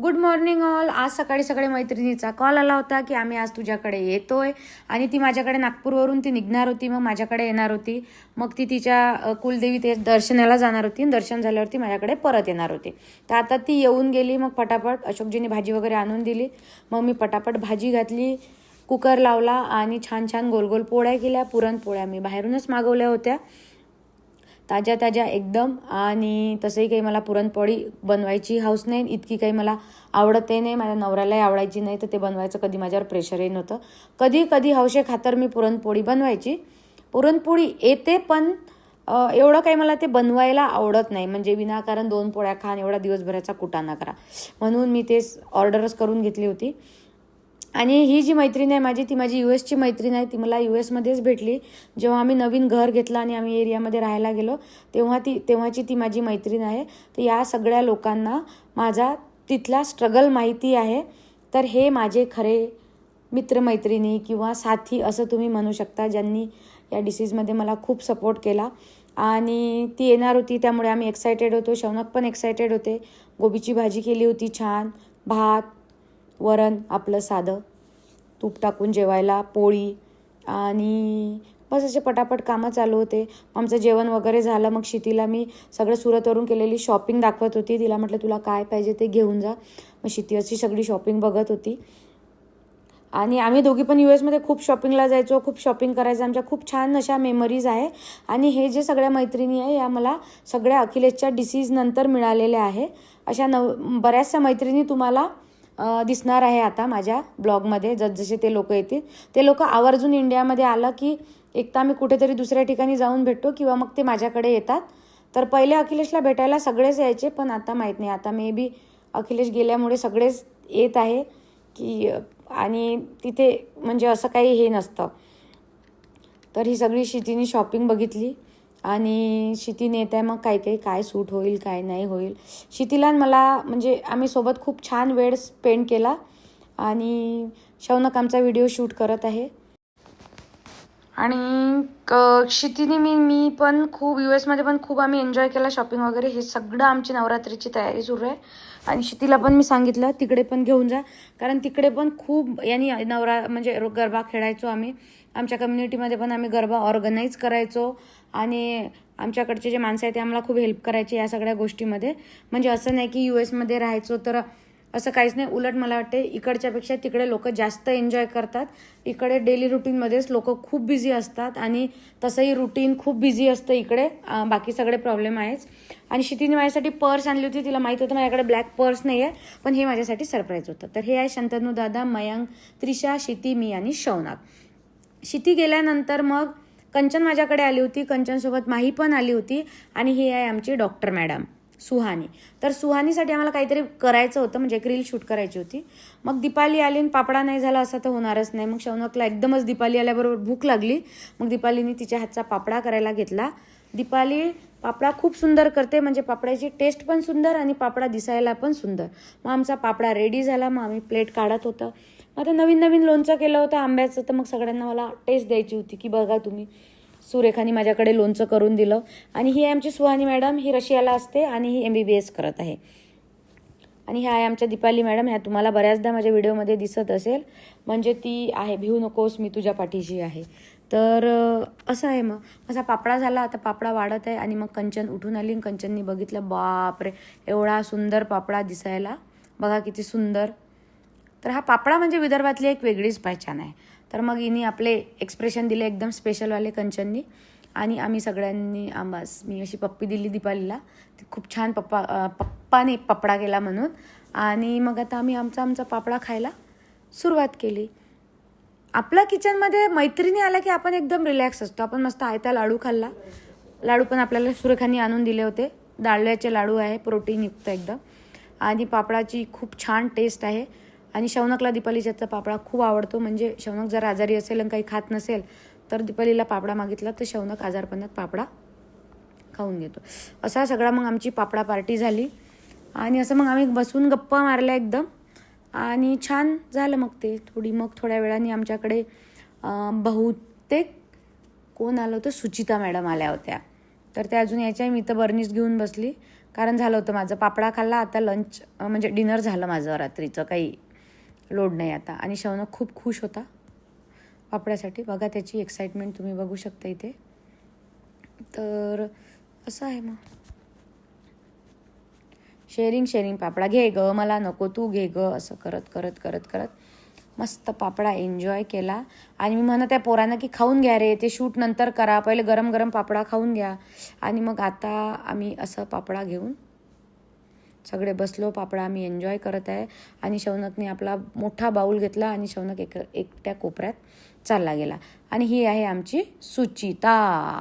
Good morning all आज सकाळी सकाळी मैत्रिणीचा कॉल आला होता की आम्ही आज तुझ्याकडे येतोय. आणि ती माझ्याकडे नागपूरवरून ती निघणार होती मग माझ्याकडे येणार होती. मग ती तिच्या कुलदेवी ते दर्शनाला जाणार होती. दर्शन झाल्यावरती माझ्याकडे परत येणार होती. तर आता ती येऊन गेली मग पटापट अशोकजीने भाजी वगैरे आणून दिली. मग मी पटापट भाजी घातली कुकर लावला आणि छान छान गोल गोल पोळ्या केल्या. पुरणपोळ्या मी बाहेरूनच मागवल्या होत्या. ताज्या ताज्या एकदम आणि तसंही काही मला पुरणपोळी बनवायची हौस नाही इतकी काही मला आवडतही नाही माझ्या नवऱ्यालाही आवडायची नाही तर ते बनवायचं कधी माझ्यावर प्रेशरही नव्हतं. कधी कधी हौशे खातर मी पुरणपोळी बनवायची. पुरणपोळी येते पण एवढं काही मला ते बनवायला आवडत नाही. म्हणजे विनाकारण दोन पोळ्या खान एवढा दिवसभराचा कुटाणा करा. म्हणून मी ते ऑर्डरच करून घेतली होती. आणि ही जी मैत्रीण आहे माझी ती माझी यू एसची मैत्रीण आहे. ती मला यू एसमध्येच भेटली. जेव्हा आम्ही नवीन घर घेतलं आणि आम्ही एरियामध्ये राहायला गेलो तेव्हा ती तेव्हाची ती माझी मैत्रीण आहे. तर या सगळ्या लोकांना माझा तिथला स्ट्रगल माहिती आहे. तर हे माझे खरे मित्रमैत्रिणी किंवा साथी असं तुम्ही म्हणू शकता ज्यांनी या डिसीजमध्ये मला खूप सपोर्ट केला. आणि ती येणार होती त्यामुळे आम्ही एक्सायटेड होतो. शौनक पण एक्सायटेड होते. गोबीची भाजी केली होती छान. भात वरण आपलं साधं. तूप टाकून जेवायला पोळी आणि बस असे पटापट कामं चालू होते. आमचं जेवण वगैरे झालं. मग शितीला मी सगळं सुरतवरून केलेली शॉपिंग दाखवत होती. तिला म्हटलं तुला काय पाहिजे ते घेऊन जा. मग शिती अशी सगळी शॉपिंग बघत होती. आणि आम्ही दोघी पण यू एसमध्ये खूप शॉपिंगला जायचो. खूप शॉपिंग करायचं. आमच्या खूप छान अशा मेमरीज आहे. आणि हे जे सगळ्या मैत्रिणी आहे या मला सगळ्या अखिलेशच्या डिसीजनंतर मिळालेल्या आहे. अशा नव बऱ्याचशा मैत्रिणी तुम्हाला दिसणार आहे आता माझ्या ब्लॉगमध्ये जसजसे ते लोक येतील. ते लोक आवर्जून इंडियामध्ये आलं की एक तर आम्ही कुठेतरी दुसऱ्या ठिकाणी जाऊन भेटतो किंवा मग ते माझ्याकडे येतात. तर पहिले अखिलेशला भेटायला सगळेच यायचे पण आता माहीत नाही. आता मे बी अखिलेश गेल्यामुळे सगळेच येत आहे की आणि तिथे म्हणजे असं काही हे नसतं. तर ही सगळी शितीने शॉपिंग बघितली. आणि शितीने येत आहे मग काय काही काय सूट होईल काय नाही होईल. शितीला मला म्हणजे आम्ही सोबत खूप छान वेळ स्पेंड केला. आणि शौनक आमचा व्हिडिओ शूट करत आहे. आणि क क्षितीने मी मी पण खूप यू एसमध्ये पण खूप आम्ही एन्जॉय केला शॉपिंग वगैरे. हे सगळं आमची नवरात्रीची तयारी सुरू आहे. आणि क्षितीला पण मी सांगितलं तिकडे पण घेऊन जा. कारण तिकडे पण खूप यांनी नवरा म्हणजे गरबा खेळायचो आम्ही. आमच्या कम्युनिटीमध्ये पण आम्ही गरबा ऑर्गनाईज करायचो. आणि आमच्याकडचे जे माणसं आहेत ते आम्हाला खूप हेल्प करायचे या सगळ्या गोष्टीमध्ये. म्हणजे असं नाही की यू एसमध्ये राहायचो तर असं काहीच नाही. उलट मला वाटते इकडच्यापेक्षा तिकडे लोक जास्त एन्जॉय करतात. इकडे डेली रुटीनमध्येच लोक खूप बिझी असतात आणि तसंही रुटीन खूप बिझी असतं इकडे. बाकी सगळे प्रॉब्लेम आहेच. आणि शितीने माझ्यासाठी पर्स आणली होती. तिला माहीत होतं माझ्याकडे ब्लॅक पर्स नाही आहे पण हे माझ्यासाठी सरप्राईज होतं. तर हे आहे शंतनू दादा मयंक त्रिशा शिती मी आणि शौनाक. शिती गेल्यानंतर मग कंचन माझ्याकडे आली होती. कंचनसोबत माही पण आली होती. आणि ही आहे आमची डॉक्टर मॅडम सुहानी. तर सुहानीसाठी आम्हाला काहीतरी करायचं होतं म्हणजे एक रील शूट करायची होती. मग दीपाली आली आणि पापडा नाही झाला असं तर होणारच नाही. मग शौनकला एकदमच दीपाली आल्याबरोबर भूक लागली. मग दीपालीने तिच्या हातचा पापडा करायला घेतला. दीपाली पापडा खूप सुंदर करते म्हणजे पापड्याची टेस्ट पण सुंदर आणि पापडा दिसायला पण सुंदर. मग आमचा पापडा रेडी झाला मग आम्ही प्लेट काढत होतं. मग आता नवीन नवीन लोणचं केलं होतं आंब्याचं. तर मग सगळ्यांना मला टेस्ट द्यायची होती की बघा तुम्ही सुरेखाने माझ्याकडे लोणचं करून दिलं. आणि ही आमची सुहानी मॅडम ही रशियाला असते आणि ही एम बी बी एस करत आहे. आणि ह्या आहे आमच्या दीपाली मॅडम ह्या तुम्हाला बऱ्याचदा माझ्या व्हिडिओमध्ये दिसत असेल. म्हणजे ती आहे भिवू नकोस मी तुझ्या पाठीशी आहे. तर असं आहे मग. असा पापडा झाला आता पापडा वाढत आहे आणि मग कंचन उठून आली कंचननी बघितलं बापरे एवढा सुंदर पापडा दिसायला. बघा किती सुंदर. तर हा पापडा म्हणजे विदर्भातली एक वेगळीच पहचान आहे. तर मग हिने आपले एक्सप्रेशन दिले एकदम स्पेशलवाले कंचननी. आणि आम्ही सगळ्यांनी आंबास मी अशी पप्पी दिली दीपालीला. ती खूप छान पप्पा पप्पाने पापडा केला म्हणून. आणि मग आता आम्ही आमचा आमचा पापडा खायला सुरुवात केली. आपल्या किचनमध्ये मैत्रिणी आल्या की आपण एकदम रिलॅक्स असतो. आपण मस्त आयता लाडू खाल्ला. लाडू पण आपल्याला सुरेखांनी आणून दिले होते. दाळव्याचे लाडू आहे प्रोटीनयुक्त एकदम. आणि पापडाची खूप छान टेस्ट आहे. आणि शौनकला दीपालीच्याचा पापडा खूप आवडतो. म्हणजे शौनक जर आजारी असेल आणि काही खात नसेल तर दीपालीला पापडा मागितला तर शौनक आजारपणात पापडा खाऊन घेतो. असा सगळा मग आमची पापडा पार्टी झाली. आणि असं मग आम्ही बसून गप्पा मारल्या एकदम. आणि छान झालं मग ते. थोडी मग थोड्या वेळाने आमच्याकडे बहुतेक कोण आलं होतं? सुचिता मॅडम आल्या होत्या. तर त्या अजून यायच्या. मी तर बर्निस घेऊन बसली. कारण झालं होतं माझं. पापडा खाल्ला. आता लंच म्हणजे डिनर झालं माझं रात्रीचं. काही लोड नाही आता. आणि शौनक खूप खुश होता. पापड्यासाठी बघा त्याची एक्साइटमेंट तुम्ही बघू शकता इथे. तर असं आहे मग. शेअरिंग शेअरिंग पापडा घे ग मला नको तू घे ग. असं करत करत करत करत. मस्त पापडा एन्जॉय केला. आणि मी म्हणत आहे पोरांना की खाऊन घ्या रे. ते शूट नंतर करा. पहिले गरम गरम पापडा खाऊन घ्या. आणि मग आता आम्ही असं पापडा घेऊन सगळे बसलो पापडा आम्ही एन्जॉय करत आहे. आणि शौनकने आपला मोठा बाऊल घेतला आणि शौनक एक एकट्या कोपऱ्यात चालला गेला. आणि ही आहे आमची सुचिता.